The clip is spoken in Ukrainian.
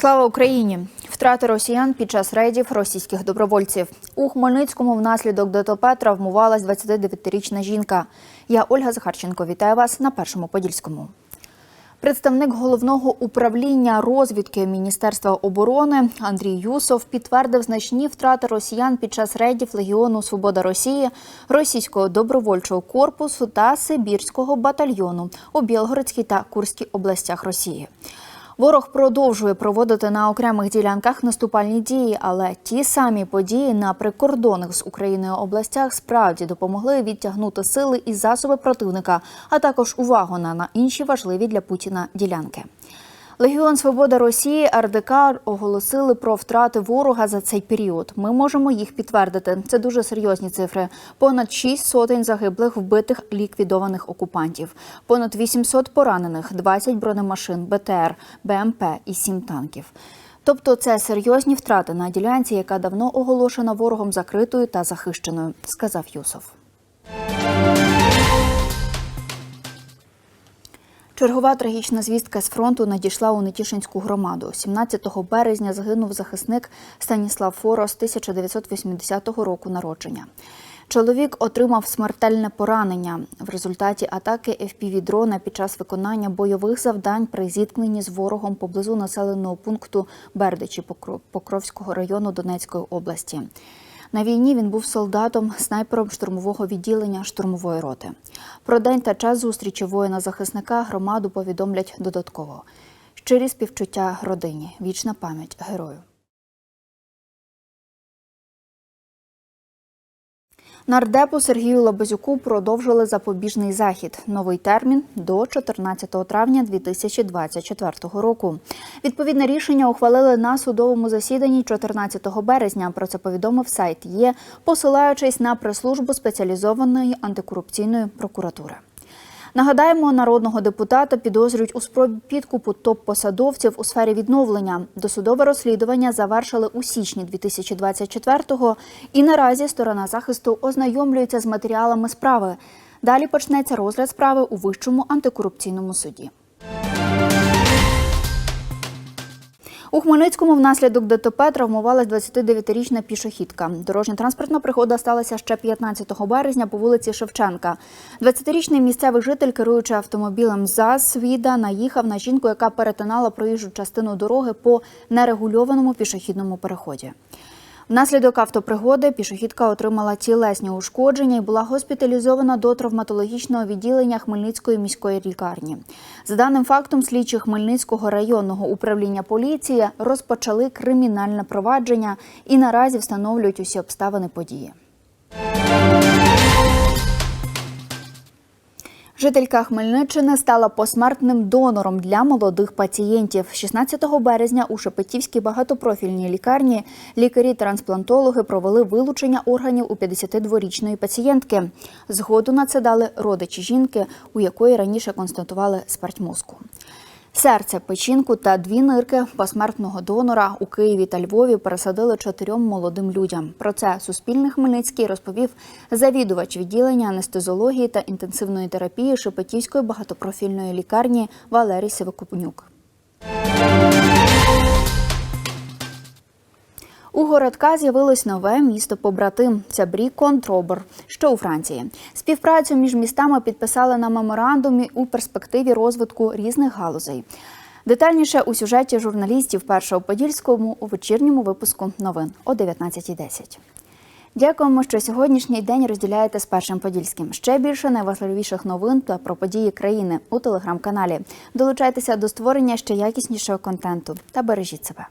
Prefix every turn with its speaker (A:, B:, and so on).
A: Слава Україні! Втрати росіян під час рейдів російських добровольців. У Хмельницькому внаслідок ДТП травмувалась 29-річна жінка. Я Ольга Захарченко. Вітаю вас на першому подільському. Представник головного управління розвідки Міністерства оборони Андрій Юсов підтвердив значні втрати росіян під час рейдів Легіону Свобода Росії, російського добровольчого корпусу та Сибірського батальйону у Білгородській та Курській областях Росії. Ворог продовжує проводити на окремих ділянках наступальні дії, але ті самі події на прикордонних з Україною областях справді допомогли відтягнути сили і засоби противника, а також увагу на, на інші важливі для Путіна ділянки. Легіон Свобода Росії РДК оголосили про втрати ворога за цей період. Ми можемо їх підтвердити. Це дуже серйозні цифри. Понад 6 сотень загиблих, вбитих, ліквідованих окупантів, понад 800 поранених, 20 бронемашин, БТР, БМП і 7 танків. Тобто це серйозні втрати на ділянці, яка давно оголошена ворогом закритою та захищеною, сказав Юсов. Чергова трагічна звістка з фронту надійшла у Нетішинську громаду. 17 березня загинув захисник Станіслав Форос 1980 року народження. Чоловік отримав смертельне поранення в результаті атаки FPV-дрона під час виконання бойових завдань при зіткненні з ворогом поблизу населеного пункту Бердичі Покровського району Донецької області. На війні він був солдатом, снайпером штурмового відділення штурмової роти. Про день та час зустрічі воїна-захисника громаду повідомлять додатково. Щирі співчуття родині, вічна пам'ять герою. Нардепу Сергію Лабазюку продовжили запобіжний захід. Новий термін до 14 травня 2024 року. Відповідне рішення ухвалили на судовому засіданні 14 березня. Про це повідомив сайт є, посилаючись на прес-службу спеціалізованої антикорупційної прокуратури. Нагадаємо, народного депутата підозрюють у спробі підкупу топ-посадовців у сфері відновлення. Досудове розслідування завершили у січні 2024-го і наразі сторона захисту ознайомлюється з матеріалами справи. Далі почнеться розгляд справи у вищому антикорупційному суді. У Хмельницькому внаслідок ДТП травмувалась 29-річна пішохідка. Дорожня транспортна пригода сталася ще 15 березня по вулиці Шевченка. 20-річний місцевий житель, керуючи автомобілем ЗАЗ «Віда», наїхав на жінку, яка перетинала проїжджу частину дороги по нерегульованому пішохідному переході. Внаслідок автопригоди пішохідка отримала тілесні ушкодження і була госпіталізована до травматологічного відділення Хмельницької міської лікарні. За даним фактом, слідчі Хмельницького районного управління поліції розпочали кримінальне провадження і наразі встановлюють усі обставини події. Жителька Хмельниччини стала посмертним донором для молодих пацієнтів. 16 березня у Шепетівській багатопрофільній лікарні лікарі-трансплантологи провели вилучення органів у 52-річної пацієнтки. Згоду на це дали родичі жінки, у якої раніше констатували смерть мозку. Серце, печінку та дві нирки посмертного донора у Києві та Львові пересадили чотирьом молодим людям. Про це Суспільний Хмельницький розповів завідувач відділення анестезології та інтенсивної терапії Шепетівської багатопрофільної лікарні Валерій Сивокупнюк. Городка з'явилось нове місто побратим це Брі-Контробор, що у Франції. Співпрацю між містами підписали на меморандумі у перспективі розвитку різних галузей. Детальніше у сюжеті журналістів першого подільському у вечірньому випуску новин о 19.10. Дякуємо, що сьогоднішній день розділяєте з першим подільським. Ще більше найважливіших новин та про події країни у телеграм-каналі. Долучайтеся до створення ще якіснішого контенту та бережіть себе.